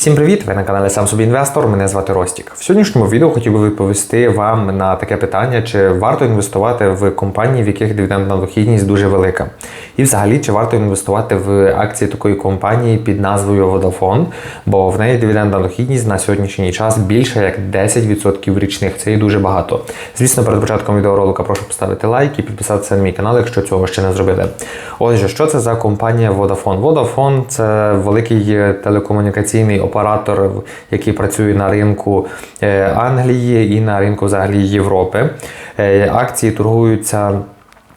Всім привіт! Ви на каналі Сам собі інвестор. Мене звати Ростік. В сьогоднішньому відео хотів би відповісти вам на таке питання, чи варто інвестувати в компанії, в яких дивідендна дохідність дуже велика. І взагалі, чи варто інвестувати в акції такої компанії під назвою Vodafone, бо в неї дивідендна дохідність на сьогоднішній час більше як 10% річних. Це і дуже багато. Звісно, перед початком відеоролика прошу поставити лайк і підписатися на мій канал, якщо цього ще не зробили. Отже, що це за компанія Vodafone? Vodafone – це великий телекомунікаційний оператор, який працює на ринку е, Англії і на ринку взагалі Європи. Е, Акції торгуються.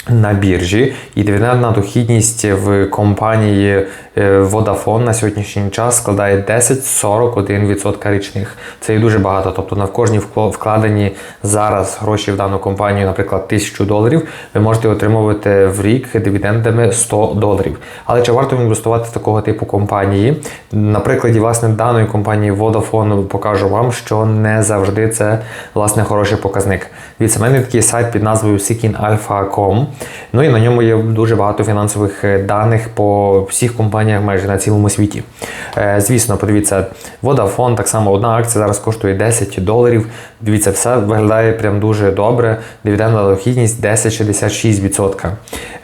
На біржі і дивідендна дохідність в компанії е, Vodafone на сьогоднішній час складає 10-41% річних. Це і дуже багато. Тобто на кожній вкло- вкладені зараз гроші в дану компанію, наприклад, 1000 доларів, ви можете отримувати в рік дивідендами 100 доларів. Але чи варто інвестувати в такого типу компанії? На прикладі власне даної компанії Vodafone покажу вам, що не завжди це власне хороший показник. Дивіться, в мене такий сайт під назвою seekingalpha.com. Ну і на ньому є дуже багато фінансових е, даних по всіх компаніях майже на цілому світі. Е, Звісно, подивіться, Vodafone, так само одна акція зараз коштує 10 доларів. Дивіться, все виглядає прям дуже добре. Дивідендна дохідність 10,66%.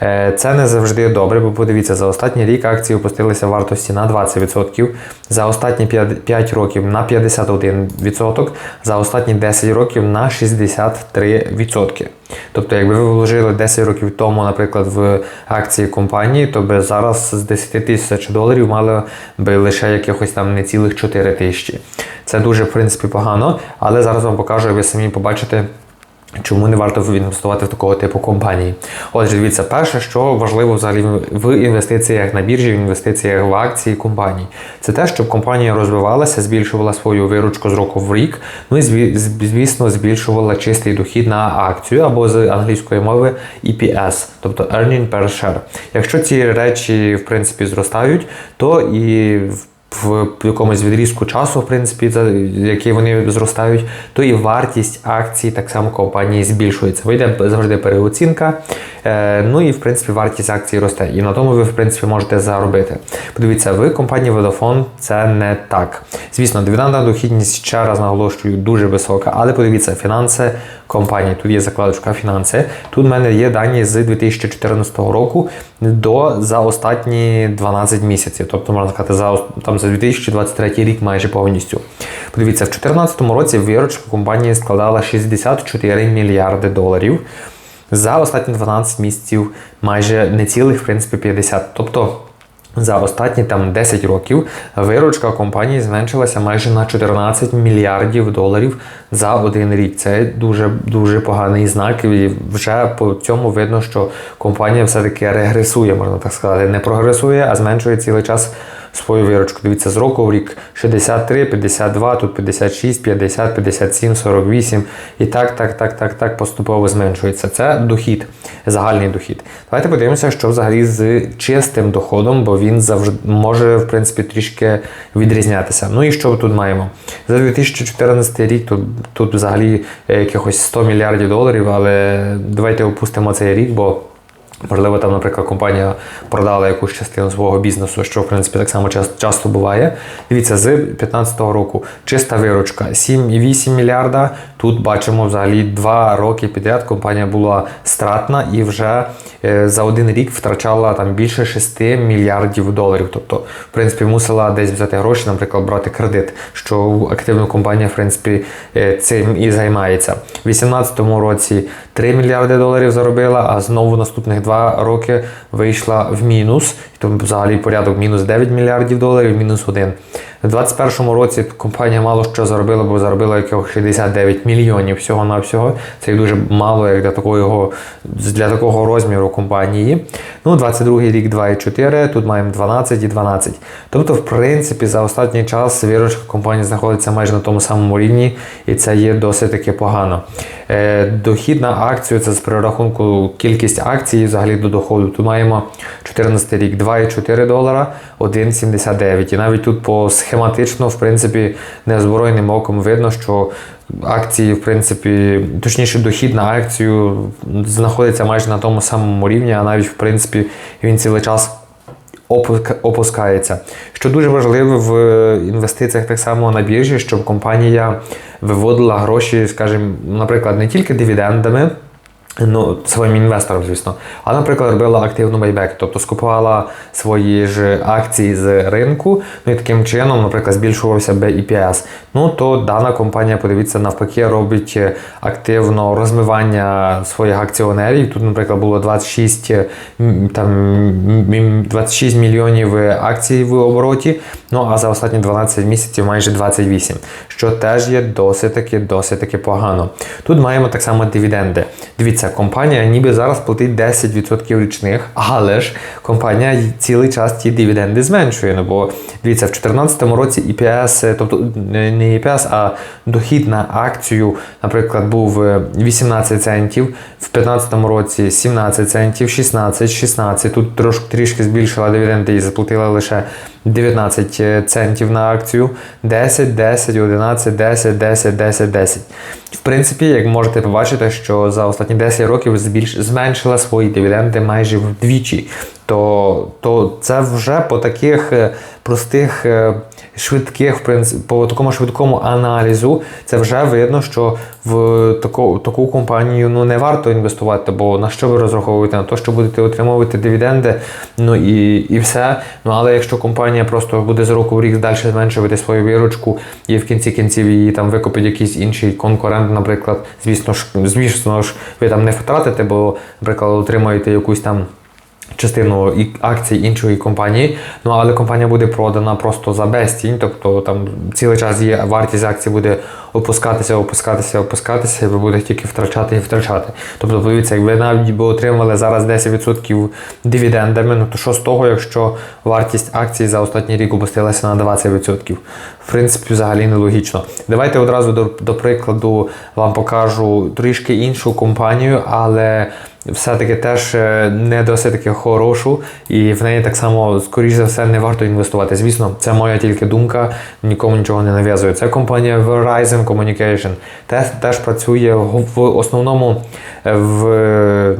Е, Це не завжди добре, бо подивіться, за останній рік акції опустилися вартості на 20%, за останні 5 років на 51%, за останні 10 років на 63%. Тобто, якби ви вложили 10 років тому, наприклад, в акції компанії, то би зараз з 10 тисяч доларів мали би лише якихось там не цілих 4 тисячі. Це дуже, в принципі, погано, але зараз вам покажу, і ви самі побачите. Чому не варто інвестувати в такого типу компанії? Отже, дивіться, перше, що важливо взагалі в інвестиціях на біржі, в інвестиціях в акції компаній, це те, щоб компанія розвивалася, збільшувала свою виручку з року в рік, ну і звісно, збільшувала чистий дохід на акцію або з англійської мови EPS, тобто Earning per Share. Якщо ці речі в принципі зростають, то і в в якомусь відрізку часу, в принципі, за який вони зростають, то і вартість акцій так само компанії збільшується. Вийде завжди переоцінка. Е, ну і в принципі вартість акцій росте. І на тому ви в принципі можете заробити. Подивіться, в компанії Vodafone це не так. Звісно, дивідендна дохідність ще раз наголошую дуже висока, але подивіться, фінанси компанії. Тут є закладочка фінанси. Тут в мене є дані з 2014 року до за останні 12 місяців. Тобто, можна сказати, за там за 2023 рік майже повністю. Подивіться, в 2014 році виручка компанії складала 64 мільярди доларів. За останні 12 місяців майже не цілих, в принципі, 50. Тобто за останні там 10 років виручка компанії зменшилася майже на 14 мільярдів доларів за один рік. Це дуже дуже поганий знак. І вже по цьому видно, що компанія все-таки регресує, можна так сказати, не прогресує, а зменшує цілий час свою виручку. Дивіться, з року в рік 63, 52, тут 56, 50, 57, 48. І так, так, так, так, так поступово зменшується. Це дохід, загальний дохід. Давайте подивимося, що взагалі з чистим доходом, бо він завжди може, в принципі, трішки відрізнятися. Ну і що тут маємо? За 2014 рік тут, тут взагалі е, якихось 100 мільярдів доларів, але давайте опустимо цей рік, бо. Можливо, там, наприклад, компанія продала якусь частину свого бізнесу, що в принципі так само час- часто буває. Дивіться, з 2015 року чиста виручка 7,8 мільярда. Тут бачимо взагалі два роки підряд компанія була стратна і вже е, за один рік втрачала там більше 6 мільярдів доларів. Тобто, в принципі, мусила десь взяти гроші, наприклад, брати кредит, що активно компанія, в принципі, е, цим і займається. У 2018 році 3 мільярди доларів заробила, а знову наступних два роки вийшла в мінус. Тому взагалі порядок мінус 9 мільярдів доларів, мінус 1. У 2021 році компанія мало що заробила, бо заробила якихось 69 мільйонів всього-навсього. Це дуже мало як для такого, для такого розміру компанії. Ну, 22 рік 2,4, тут маємо 12 і 12. Тобто, в принципі, за останній час виручка компанії знаходиться майже на тому самому рівні, і це є досить таки погано. Е, дохід на акцію це з перерахунку кількість акцій взагалі до доходу. Тут маємо 14 рік 2,4 долара, 1,79. І навіть тут по схематично, в принципі, неозброєним оком видно, що акції, в принципі, точніше, дохід на акцію знаходиться майже на тому самому рівні, а навіть в принципі він цілий час опускається. Що дуже важливо в інвестиціях так само на біржі, щоб компанія виводила гроші, скажімо, наприклад, не тільки дивідендами. Ну, своїм інвесторам, звісно. А, наприклад, робила активну байбек, тобто скупувала свої ж акції з ринку, ну і таким чином, наприклад, збільшувався би Ну то дана компанія, подивіться, навпаки, робить е, активно розмивання своїх акціонерів. Тут, наприклад, було 26, е, там, 26 мільйонів е, акцій в обороті. Ну а за останні 12 місяців майже 28, що теж є досить таки, досить таки погано. Тут маємо так само дивіденди. Дивіться, компанія ніби зараз платить 10% річних, але ж компанія цілий час ті дивіденди зменшує. Ну бо дивіться, в 2014 році EPS, е, тобто не EPS, а дохід на акцію, наприклад, був е, 18 центів, в 2015 році 17 центів, 16, 16. Тут трошки трішки збільшила дивіденди і заплатила лише 19 центів на акцію, 10, 10, 11, 10, 10, 10, 10. В принципі, як можете побачити, що за останні 10 років збільш... зменшила свої дивіденди майже вдвічі. То, то це вже по таких е, простих, е, швидких, в принципі, по такому швидкому аналізу, це вже видно, що в таку, таку компанію ну, не варто інвестувати, бо на що ви розраховуєте? На те, що будете отримувати дивіденди, ну і, і все. Ну але якщо компанія просто буде з року в рік далі зменшувати свою виручку, і в кінці кінців її там викупить якийсь інший конкурент, наприклад, звісно ж, звісно ж, ви там не втратите, бо, наприклад, отримаєте якусь там частину акцій іншої компанії, ну але компанія буде продана просто за безцінь, тобто там цілий час є вартість акцій буде опускатися, опускатися, опускатися, і ви будете тільки втрачати і втрачати. Тобто, подивіться, як ви навіть би отримали зараз 10% дивідендами, ну то що з того, якщо вартість акцій за останній рік опустилася на 20%? В принципі, взагалі нелогічно. Давайте одразу до, до прикладу вам покажу трішки іншу компанію, але все-таки теж е, не досить таки хорошу, і в неї так само, скоріш за все, не варто інвестувати. Звісно, це моя тільки думка, нікому нічого не нав'язує. Це компанія Verizon Communication. Теж, теж працює в основному е, в.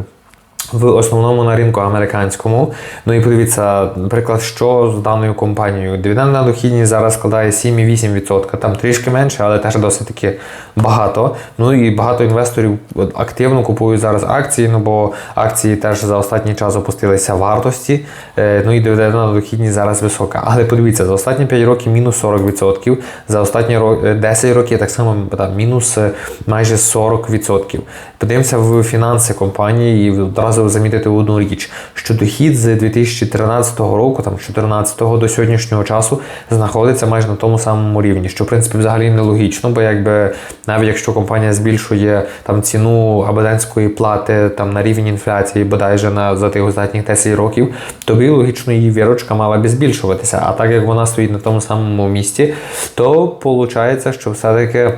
В основному на ринку американському. Ну і подивіться, наприклад, що з даною компанією. Дивідендна дохідність зараз складає 7,8%. Там трішки менше, але теж досить таки багато. Ну і багато інвесторів активно купують зараз акції, ну бо акції теж за останній час опустилися вартості. Е, Ну і дивідендна дохідність зараз висока. Але подивіться, за останні 5 років мінус 40%, за останні е, 10 років так само там, мінус е, майже 40%. Подивимося в фінанси компанії і одразу замітити одну річ, що дохід з 2013 року, там 2014 до сьогоднішнього часу, знаходиться майже на тому самому рівні, що в принципі взагалі нелогічно, бо якби навіть якщо компанія збільшує там ціну абонентської плати там на рівень інфляції, бодайже на за тих останніх 10 років, то би логічно її вірочка мала би збільшуватися. А так як вона стоїть на тому самому місці, то виходить, що все-таки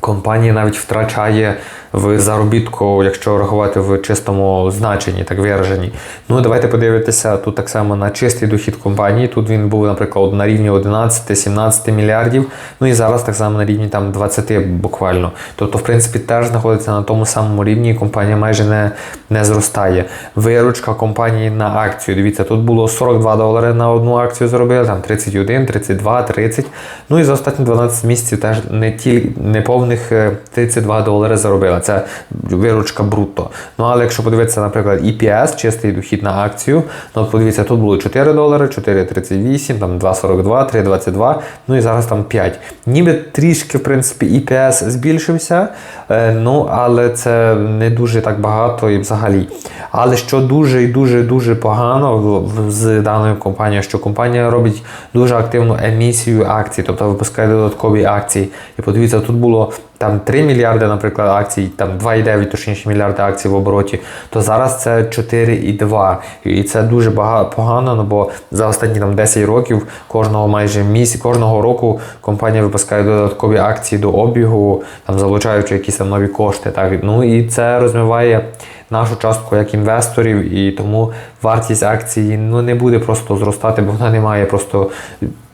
компанія навіть втрачає в заробітку, якщо рахувати в чистому значенні, так вираженні. Ну, давайте подивитися тут так само на чистий дохід компанії. Тут він був, наприклад, на рівні 11-17 мільярдів. Ну і зараз так само на рівні там 20 буквально. Тобто, в принципі, теж знаходиться на тому самому рівні, і компанія майже не, не зростає. Виручка компанії на акцію. Дивіться, тут було 42 долари на одну акцію зробили, там 31, 32, 30. Ну і за останні 12 місяців теж не ті неповних е, 32 долари заробила. Це виручка брутто. Ну але якщо подивитися, наприклад, EPS, чистий дохід на акцію, ну от подивіться, тут було 4 долари, 4,38, там 2,42, 3,22, ну і зараз там 5. Ніби трішки, в принципі, EPS збільшився, е, ну але це не дуже так багато і взагалі. Але що дуже і дуже дуже погано з даною компанією, що компанія робить дуже активну емісію акцій, тобто випускає додаткові акції. І подивіться, тут було там 3 мільярди, наприклад, акцій, там 2,9 точніше мільярди акцій в обороті, то зараз це 4,2. І це дуже багато погано, ну бо за останні там 10 років кожного майже місяць, кожного року компанія випускає додаткові акції до обігу, там залучаючи якісь там нові кошти. Так ну і це розмиває нашу частку як інвесторів, і тому вартість акції ну не буде просто зростати, бо вона не має просто.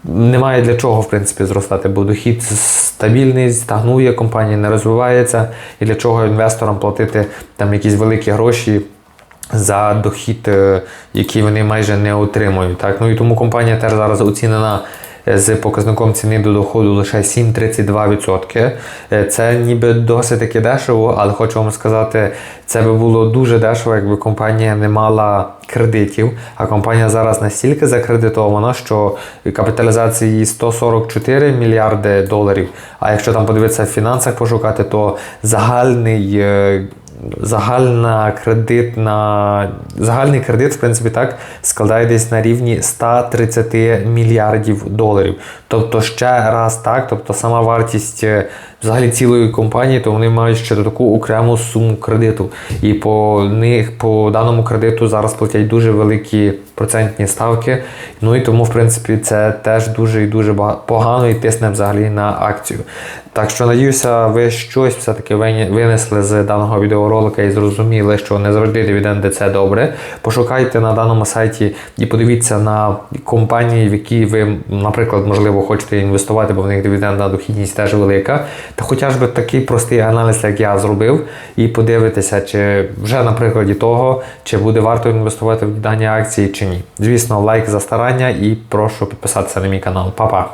Немає для чого в принципі зростати, бо дохід стабільний, стагнує, компанія не розвивається. І для чого інвесторам платити там якісь великі гроші за дохід, е, який вони майже не отримують. Так? Ну і тому компанія теж зараз оцінена з показником ціни до доходу лише 7,32%. Е, Це ніби досить таки дешево, але хочу вам сказати, це би було дуже дешево, якби компанія не мала кредитів. А компанія зараз настільки закредитована, що капіталізація її 144 мільярди доларів. А якщо там подивитися в фінансах пошукати, то загальний. Загальна кредитна, загальний кредит, в принципі, так, складає десь на рівні 130 мільярдів доларів. Тобто ще раз так, тобто сама вартість е, взагалі цілої компанії, то вони мають ще таку окрему суму кредиту. І по них по даному кредиту зараз платять дуже великі процентні ставки. Ну і тому, в принципі, це теж дуже і дуже погано і тисне взагалі на акцію. Так що надіюся, ви щось все-таки винесли з даного відеоролика і зрозуміли, що не завжди дивіденди це добре. Пошукайте на даному сайті і подивіться на компанії, в які ви, наприклад, можливо, хочете інвестувати, бо в них дивідендна дохідність теж велика. Та хоча би такий простий аналіз, як я зробив, і подивитися, чи вже на прикладі того, чи буде варто інвестувати в дані акції чи ні. Звісно, лайк за старання і прошу підписатися на мій канал. Па-па!